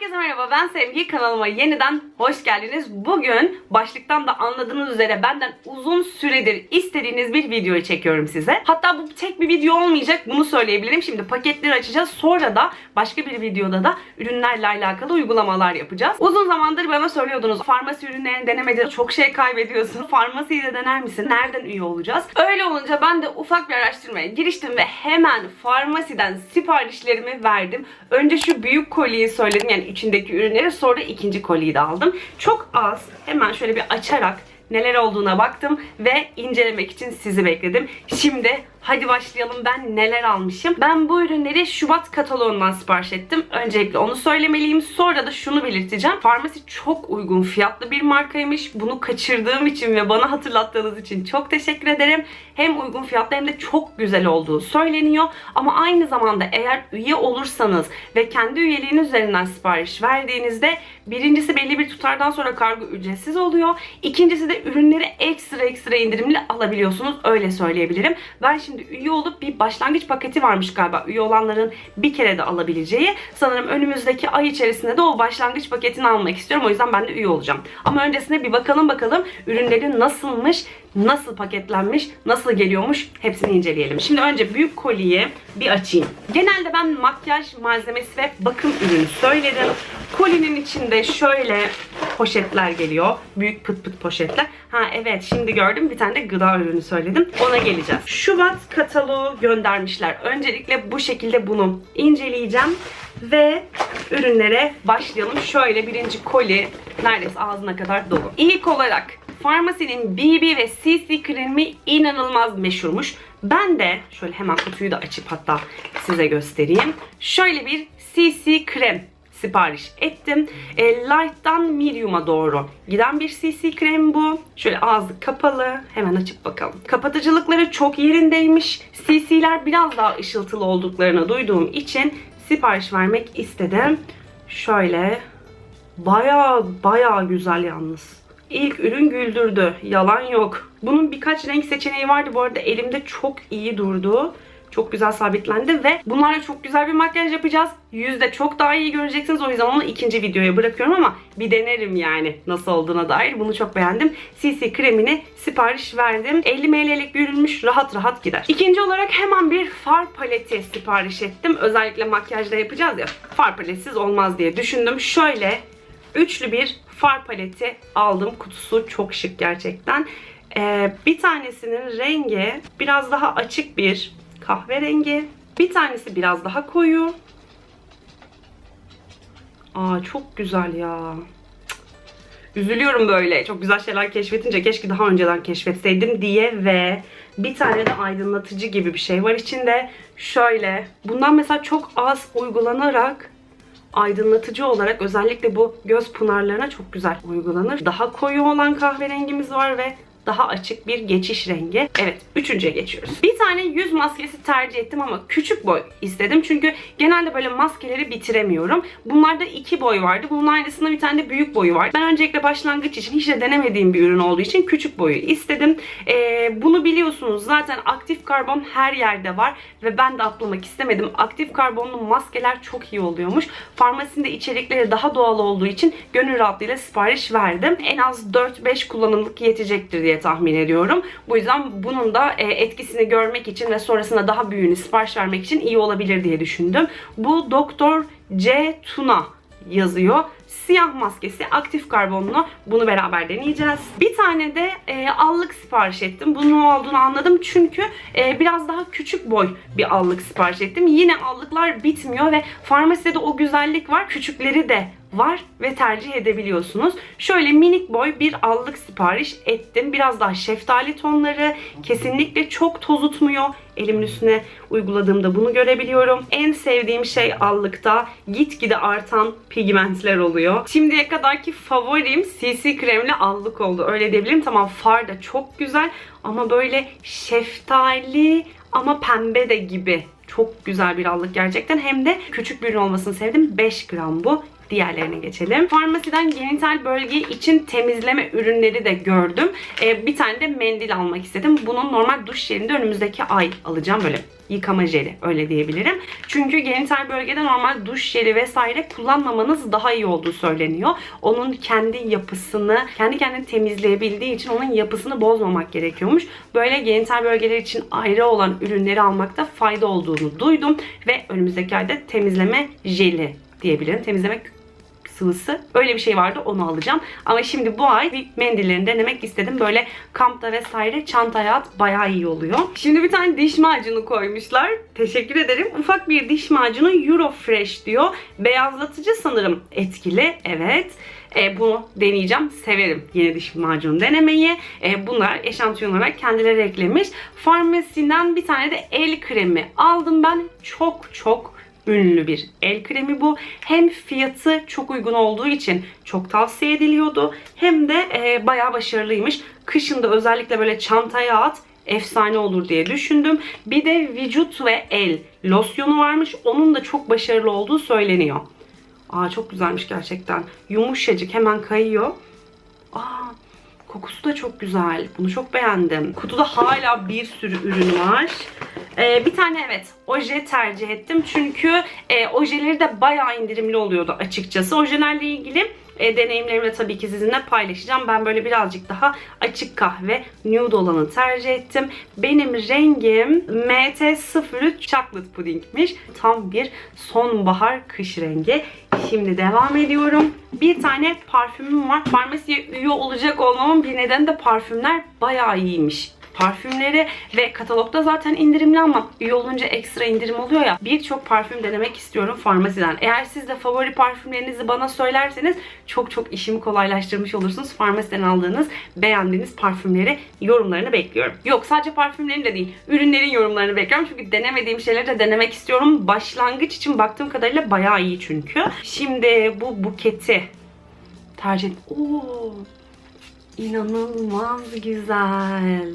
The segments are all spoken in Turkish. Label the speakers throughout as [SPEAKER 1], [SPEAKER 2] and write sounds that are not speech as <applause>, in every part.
[SPEAKER 1] Herkese merhaba ben Sevgi kanalıma yeniden hoş geldiniz. Bugün başlıktan da anladığınız üzere benden uzun süredir istediğiniz bir videoyu çekiyorum size. Hatta bu tek bir video olmayacak bunu söyleyebilirim. Şimdi paketleri açacağız sonra da başka bir videoda da ürünlerle alakalı uygulamalar yapacağız. Uzun zamandır bana söylüyordunuz farmasi ürünlerini denemede çok şey kaybediyorsun. <laughs> Farmasiyi de dener misin? Nereden üye olacağız? Öyle olunca ben de ufak bir araştırmaya giriştim ve hemen farmasiden siparişlerimi verdim. Önce şu büyük koliyi söyledim yani içindeki ürünleri sonra ikinci koliyi de aldım. Çok az hemen şöyle bir açarak neler olduğuna baktım ve incelemek için sizi bekledim. Şimdi hadi başlayalım ben neler almışım. Ben bu ürünleri Şubat kataloğundan sipariş ettim. Öncelikle onu söylemeliyim. Sonra da şunu belirteceğim. Farmasi çok uygun fiyatlı bir markaymış. Bunu kaçırdığım için ve bana hatırlattığınız için çok teşekkür ederim. Hem uygun fiyatlı hem de çok güzel olduğu söyleniyor. Ama aynı zamanda eğer üye olursanız ve kendi üyeliğiniz üzerinden sipariş verdiğinizde birincisi belli bir tutardan sonra kargo ücretsiz oluyor. İkincisi de ürünleri ekstra ekstra indirimli alabiliyorsunuz. Öyle söyleyebilirim. Ben şimdi üye olup bir başlangıç paketi varmış galiba. Üye olanların bir kere de alabileceği. Sanırım önümüzdeki ay içerisinde de o başlangıç paketini almak istiyorum. O yüzden ben de üye olacağım. Ama öncesinde bir bakalım bakalım ürünleri nasılmış, nasıl paketlenmiş, nasıl geliyormuş hepsini inceleyelim. Şimdi önce büyük koliyi bir açayım. Genelde ben makyaj malzemesi ve bakım ürünü söyledim. Kolinin içinde şöyle poşetler geliyor. Büyük pıt pıt poşetler. Ha evet şimdi gördüm bir tane de gıda ürünü söyledim. Ona geleceğiz. Şubat kataloğu göndermişler. Öncelikle bu şekilde bunu inceleyeceğim. Ve ürünlere başlayalım. Şöyle birinci koli neredeyse ağzına kadar dolu. İlk olarak Farmasinin BB ve CC kremi inanılmaz meşhurmuş. Ben de şöyle hemen kutuyu da açıp hatta size göstereyim. Şöyle bir CC krem sipariş ettim. E, light'tan medium'a doğru giden bir CC krem bu. Şöyle ağzı kapalı. Hemen açıp bakalım. Kapatıcılıkları çok yerindeymiş. CC'ler biraz daha ışıltılı olduklarını duyduğum için sipariş vermek istedim. Şöyle baya baya güzel yalnız. İlk ürün güldürdü. Yalan yok. Bunun birkaç renk seçeneği vardı. Bu arada elimde çok iyi durdu. Çok güzel sabitlendi ve bunlarla çok güzel bir makyaj yapacağız. Yüzde çok daha iyi göreceksiniz. O yüzden onu ikinci videoya bırakıyorum ama bir denerim yani nasıl olduğuna dair. Bunu çok beğendim. CC kremini sipariş verdim. 50 ml'lik bir ürünmüş. Rahat rahat gider. İkinci olarak hemen bir far paleti sipariş ettim. Özellikle makyajda yapacağız ya. Far paletsiz olmaz diye düşündüm. Şöyle üçlü bir far paleti aldım. Kutusu çok şık gerçekten. Ee, bir tanesinin rengi biraz daha açık bir kahverengi. Bir tanesi biraz daha koyu. Aa çok güzel ya. Üzülüyorum böyle. Çok güzel şeyler keşfetince keşke daha önceden keşfetseydim diye ve bir tane de aydınlatıcı gibi bir şey var içinde. Şöyle. Bundan mesela çok az uygulanarak aydınlatıcı olarak özellikle bu göz pınarlarına çok güzel uygulanır. Daha koyu olan kahverengimiz var ve daha açık bir geçiş rengi. Evet, üçüncüye geçiyoruz. Bir tane yüz maskesi tercih ettim ama küçük boy istedim. Çünkü genelde böyle maskeleri bitiremiyorum. Bunlarda iki boy vardı. Bunun aynısında bir tane de büyük boyu var. Ben öncelikle başlangıç için hiç de denemediğim bir ürün olduğu için küçük boyu istedim. Ee, bunu biliyorsunuz zaten aktif karbon her yerde var ve ben de atlamak istemedim. Aktif karbonlu maskeler çok iyi oluyormuş. Farmasinde içerikleri daha doğal olduğu için gönül rahatlığıyla sipariş verdim. En az 4-5 kullanımlık yetecektir diye tahmin ediyorum. Bu yüzden bunun da e, etkisini görmek için ve sonrasında daha büyüğünü sipariş vermek için iyi olabilir diye düşündüm. Bu Doktor C. Tuna yazıyor. Siyah maskesi aktif karbonlu. Bunu beraber deneyeceğiz. Bir tane de e, allık sipariş ettim. Bunun ne olduğunu anladım çünkü e, biraz daha küçük boy bir allık sipariş ettim. Yine allıklar bitmiyor ve farmaside de o güzellik var. Küçükleri de var ve tercih edebiliyorsunuz. Şöyle minik boy bir allık sipariş ettim. Biraz daha şeftali tonları. Kesinlikle çok toz tutmuyor. Elimin üstüne uyguladığımda bunu görebiliyorum. En sevdiğim şey allıkta gitgide artan pigmentler oluyor. Şimdiye kadarki favorim CC kremli allık oldu. Öyle diyebilirim. Tamam far da çok güzel ama böyle şeftali ama pembe de gibi çok güzel bir allık gerçekten. Hem de küçük bir olmasını sevdim. 5 gram bu. Diğerlerine geçelim. Farmasiden genital bölge için temizleme ürünleri de gördüm. Ee, bir tane de mendil almak istedim. Bunun normal duş jelinde önümüzdeki ay alacağım böyle yıkama jeli öyle diyebilirim. Çünkü genital bölgede normal duş jeli vesaire kullanmamanız daha iyi olduğu söyleniyor. Onun kendi yapısını, kendi kendini temizleyebildiği için onun yapısını bozmamak gerekiyormuş. Böyle genital bölgeler için ayrı olan ürünleri almakta fayda olduğunu duydum ve önümüzdeki ayda temizleme jeli diyebilirim. Temizleme sıvısı. Öyle bir şey vardı onu alacağım. Ama şimdi bu ay bir mendillerini denemek istedim. Böyle kampta vesaire çantaya at bayağı iyi oluyor. Şimdi bir tane diş macunu koymuşlar. Teşekkür ederim. Ufak bir diş macunu Eurofresh diyor. Beyazlatıcı sanırım etkili. Evet. E, bunu deneyeceğim. Severim yeni diş macunu denemeyi. E, bunlar eşantiyon olarak kendileri eklemiş. Farmasiden bir tane de el kremi aldım ben. Çok çok ünlü bir el kremi bu. Hem fiyatı çok uygun olduğu için çok tavsiye ediliyordu. Hem de e, bayağı başarılıymış. Kışında özellikle böyle çantaya at efsane olur diye düşündüm. Bir de vücut ve el losyonu varmış. Onun da çok başarılı olduğu söyleniyor. Aa çok güzelmiş gerçekten. Yumuşacık hemen kayıyor. Aa kokusu da çok güzel. Bunu çok beğendim. Kutuda hala bir sürü ürün var. Ee, bir tane evet oje tercih ettim. Çünkü e, ojeleri de bayağı indirimli oluyordu açıkçası. Ojelerle ilgili e, deneyimlerimi tabii ki sizinle paylaşacağım. Ben böyle birazcık daha açık kahve nude olanı tercih ettim. Benim rengim MT03 Chocolate Pudding'miş. Tam bir sonbahar kış rengi. Şimdi devam ediyorum. Bir tane parfümüm var. Farmasiye üye olacak olmamın bir nedeni de parfümler bayağı iyiymiş parfümleri ve katalogda zaten indirimli ama üye olunca ekstra indirim oluyor ya. Birçok parfüm denemek istiyorum farmasiden. Eğer siz de favori parfümlerinizi bana söylerseniz çok çok işimi kolaylaştırmış olursunuz. Farmasiden aldığınız, beğendiğiniz parfümleri yorumlarını bekliyorum. Yok sadece parfümlerin de değil, ürünlerin yorumlarını bekliyorum. Çünkü denemediğim şeyleri de denemek istiyorum. Başlangıç için baktığım kadarıyla bayağı iyi çünkü. Şimdi bu buketi tercih et. Oo, inanılmaz güzel.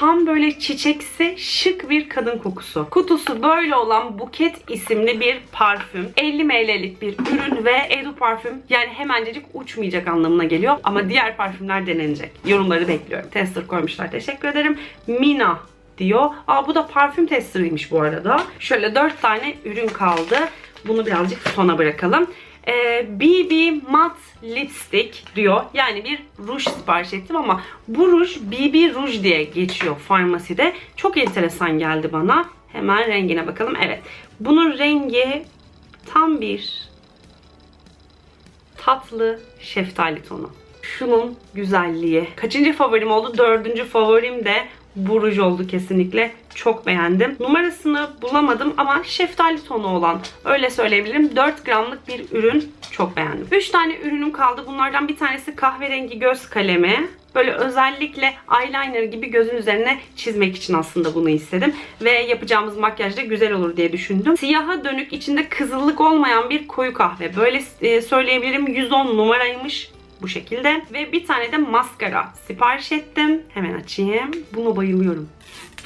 [SPEAKER 1] Tam böyle çiçeksi şık bir kadın kokusu. Kutusu böyle olan Buket isimli bir parfüm. 50 ml'lik bir ürün ve Edu parfüm yani hemencecik uçmayacak anlamına geliyor. Ama diğer parfümler denenecek. Yorumları bekliyorum. Tester koymuşlar. Teşekkür ederim. Mina diyor. Aa bu da parfüm testerıymış bu arada. Şöyle 4 tane ürün kaldı. Bunu birazcık sona bırakalım. Ee, BB Matte Lipstick diyor. Yani bir ruj sipariş ettim ama bu ruj BB Ruj diye geçiyor farmaside. Çok enteresan geldi bana. Hemen rengine bakalım. Evet. Bunun rengi tam bir tatlı şeftali tonu. Şunun güzelliği. Kaçıncı favorim oldu? Dördüncü favorim de bu ruj oldu kesinlikle. Çok beğendim. Numarasını bulamadım ama şeftali tonu olan öyle söyleyebilirim. 4 gramlık bir ürün. Çok beğendim. 3 tane ürünüm kaldı. Bunlardan bir tanesi kahverengi göz kalemi. Böyle özellikle eyeliner gibi gözün üzerine çizmek için aslında bunu istedim. Ve yapacağımız makyaj da güzel olur diye düşündüm. Siyaha dönük içinde kızıllık olmayan bir koyu kahve. Böyle e, söyleyebilirim 110 numaraymış bu şekilde. Ve bir tane de maskara sipariş ettim. Hemen açayım. Buna bayılıyorum.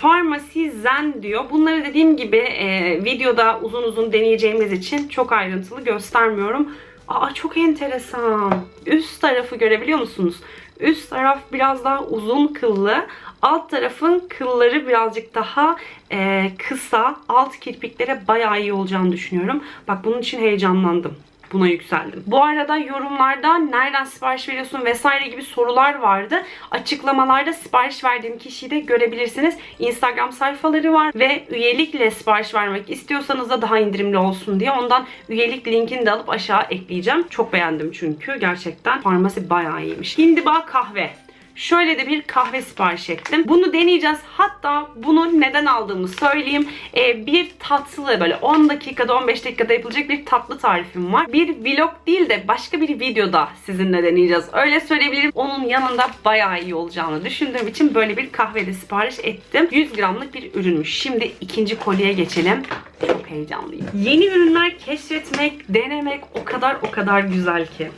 [SPEAKER 1] Pharmacy Zen diyor. Bunları dediğim gibi e, videoda uzun uzun deneyeceğimiz için çok ayrıntılı göstermiyorum. Aa çok enteresan. Üst tarafı görebiliyor musunuz? Üst taraf biraz daha uzun kıllı. Alt tarafın kılları birazcık daha e, kısa. Alt kirpiklere bayağı iyi olacağını düşünüyorum. Bak bunun için heyecanlandım buna yükseldim. Bu arada yorumlarda nereden sipariş veriyorsun vesaire gibi sorular vardı. Açıklamalarda sipariş verdiğim kişiyi de görebilirsiniz. Instagram sayfaları var ve üyelikle sipariş vermek istiyorsanız da daha indirimli olsun diye ondan üyelik linkini de alıp aşağı ekleyeceğim. Çok beğendim çünkü gerçekten farmasi bayağı iyiymiş. Hindiba kahve. Şöyle de bir kahve sipariş ettim. Bunu deneyeceğiz. Hatta bunu neden aldığımı söyleyeyim. Ee, bir tatlı böyle 10 dakikada 15 dakikada yapılacak bir tatlı tarifim var. Bir vlog değil de başka bir videoda sizinle deneyeceğiz. Öyle söyleyebilirim. Onun yanında bayağı iyi olacağını düşündüğüm için böyle bir kahve de sipariş ettim. 100 gramlık bir ürünmüş. Şimdi ikinci kolye geçelim. Çok heyecanlıyım. Yeni ürünler keşfetmek, denemek o kadar o kadar güzel ki.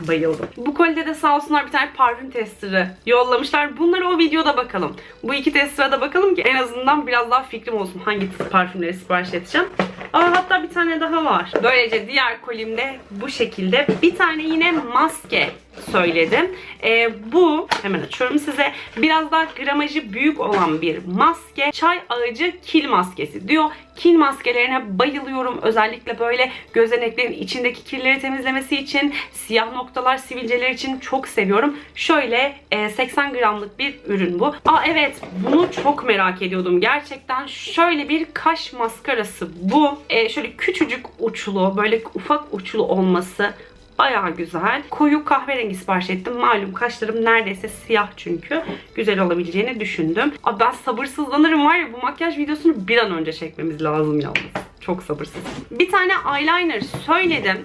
[SPEAKER 1] Bayıldım. Bu kolide de sağ olsunlar bir tane parfüm testeri yollamışlar. Bunları o videoda bakalım. Bu iki testere de bakalım ki en azından biraz daha fikrim olsun hangi parfümleri sipariş edeceğim. Aa, hatta bir tane daha var. Böylece diğer kolimde bu şekilde bir tane yine maske söyledim. Ee, bu hemen açıyorum size. Biraz daha gramajı büyük olan bir maske. Çay ağacı kil maskesi diyor. Kil maskelerine bayılıyorum. Özellikle böyle gözeneklerin içindeki kirleri temizlemesi için, siyah noktalar, sivilceler için çok seviyorum. Şöyle e, 80 gramlık bir ürün bu. Aa evet bunu çok merak ediyordum. Gerçekten şöyle bir kaş maskarası bu. E, şöyle küçücük uçlu, böyle ufak uçlu olması Bayağı güzel. Koyu kahverengi sipariş ettim. Malum kaşlarım neredeyse siyah çünkü. Güzel olabileceğini düşündüm. Abi ben sabırsızlanırım var ya bu makyaj videosunu bir an önce çekmemiz lazım yalnız. Çok sabırsız. Bir tane eyeliner söyledim.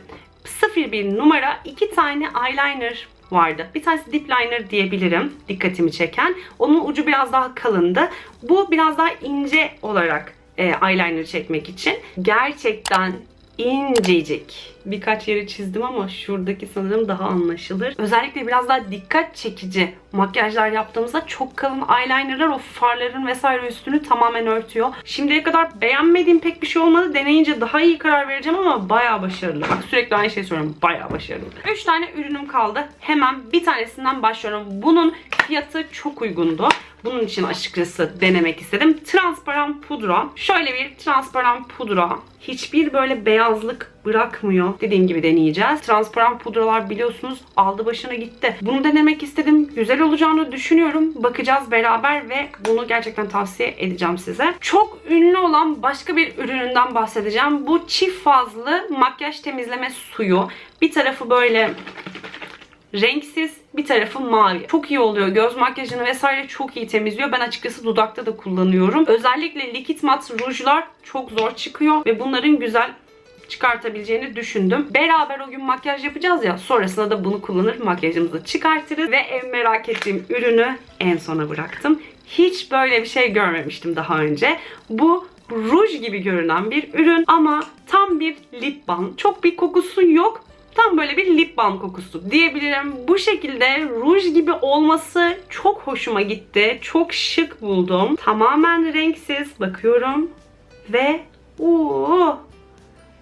[SPEAKER 1] 01 numara iki tane eyeliner vardı. Bir tanesi dip liner diyebilirim. Dikkatimi çeken. Onun ucu biraz daha kalındı. Bu biraz daha ince olarak e, eyeliner çekmek için. Gerçekten incecik. Birkaç yeri çizdim ama şuradaki sanırım daha anlaşılır. Özellikle biraz daha dikkat çekici makyajlar yaptığımızda çok kalın eyelinerlar o farların vesaire üstünü tamamen örtüyor. Şimdiye kadar beğenmediğim pek bir şey olmadı. Deneyince daha iyi karar vereceğim ama bayağı başarılı. Sürekli aynı şeyi söylüyorum. Bayağı başarılı. 3 tane ürünüm kaldı. Hemen bir tanesinden başlıyorum. Bunun fiyatı çok uygundu. Bunun için açıkçası denemek istedim. Transparan pudra. Şöyle bir transparan pudra. Hiçbir böyle beyazlık bırakmıyor. Dediğim gibi deneyeceğiz. Transparan pudralar biliyorsunuz aldı başına gitti. Bunu denemek istedim. Güzel olacağını düşünüyorum. Bakacağız beraber ve bunu gerçekten tavsiye edeceğim size. Çok ünlü olan başka bir ürününden bahsedeceğim. Bu çift fazlı makyaj temizleme suyu. Bir tarafı böyle renksiz bir tarafı mavi. Çok iyi oluyor. Göz makyajını vesaire çok iyi temizliyor. Ben açıkçası dudakta da kullanıyorum. Özellikle likit mat rujlar çok zor çıkıyor ve bunların güzel çıkartabileceğini düşündüm. Beraber o gün makyaj yapacağız ya. Sonrasında da bunu kullanır makyajımızı çıkartırız. Ve en merak ettiğim ürünü en sona bıraktım. Hiç böyle bir şey görmemiştim daha önce. Bu ruj gibi görünen bir ürün ama tam bir lip balm. Çok bir kokusu yok. Tam böyle bir lip balm kokusu diyebilirim. Bu şekilde ruj gibi olması çok hoşuma gitti. Çok şık buldum. Tamamen renksiz. Bakıyorum. Ve uuu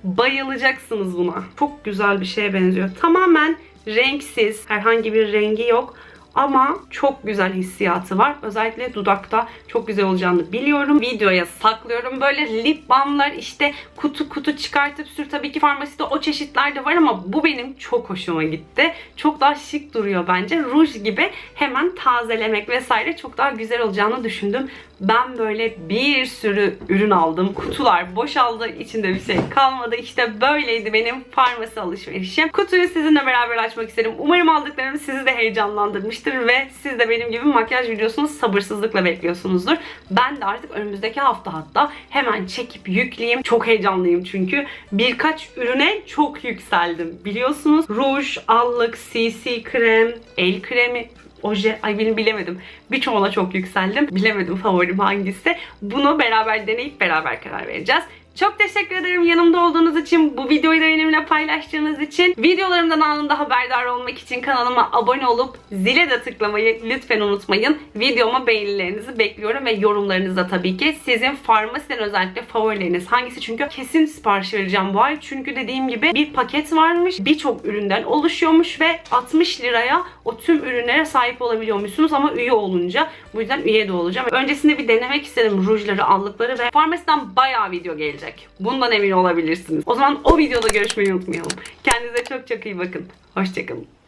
[SPEAKER 1] bayılacaksınız buna. Çok güzel bir şeye benziyor. Tamamen renksiz. Herhangi bir rengi yok. Ama çok güzel hissiyatı var. Özellikle dudakta çok güzel olacağını biliyorum. Videoya saklıyorum. Böyle lip balmlar işte kutu kutu çıkartıp sür. Tabii ki farmaside o çeşitler de var ama bu benim çok hoşuma gitti. Çok daha şık duruyor bence. Ruj gibi hemen tazelemek vesaire çok daha güzel olacağını düşündüm. Ben böyle bir sürü ürün aldım. Kutular boşaldı. içinde bir şey kalmadı. İşte böyleydi benim farmasi alışverişim. Kutuyu sizinle beraber açmak isterim. Umarım aldıklarım sizi de heyecanlandırmıştır ve siz de benim gibi makyaj videosunu sabırsızlıkla bekliyorsunuzdur. Ben de artık önümüzdeki hafta hatta hemen çekip yükleyeyim. Çok heyecanlıyım çünkü. Birkaç ürüne çok yükseldim. Biliyorsunuz ruj, allık, CC krem, el kremi, oje, ay benim bilemedim. Birçoğuna çok yükseldim. Bilemedim favorim hangisi. Bunu beraber deneyip beraber karar vereceğiz. Çok teşekkür ederim yanımda olduğunuz için, bu videoyu da benimle paylaştığınız için. Videolarımdan anında haberdar olmak için kanalıma abone olup zile de tıklamayı lütfen unutmayın. Videoma beğenilerinizi bekliyorum ve yorumlarınızı da tabii ki. Sizin farmasiden özellikle favorileriniz hangisi? Çünkü kesin sipariş vereceğim bu ay. Çünkü dediğim gibi bir paket varmış. Birçok üründen oluşuyormuş ve 60 liraya o tüm ürünlere sahip olabiliyormuşsunuz ama üye olunca. Bu yüzden üye de olacağım. Öncesinde bir denemek istedim rujları, allıkları ve farmasiden bayağı video gelecek. Bundan emin olabilirsiniz. O zaman o videoda görüşmeyi unutmayalım. Kendinize çok çok iyi bakın. Hoşçakalın.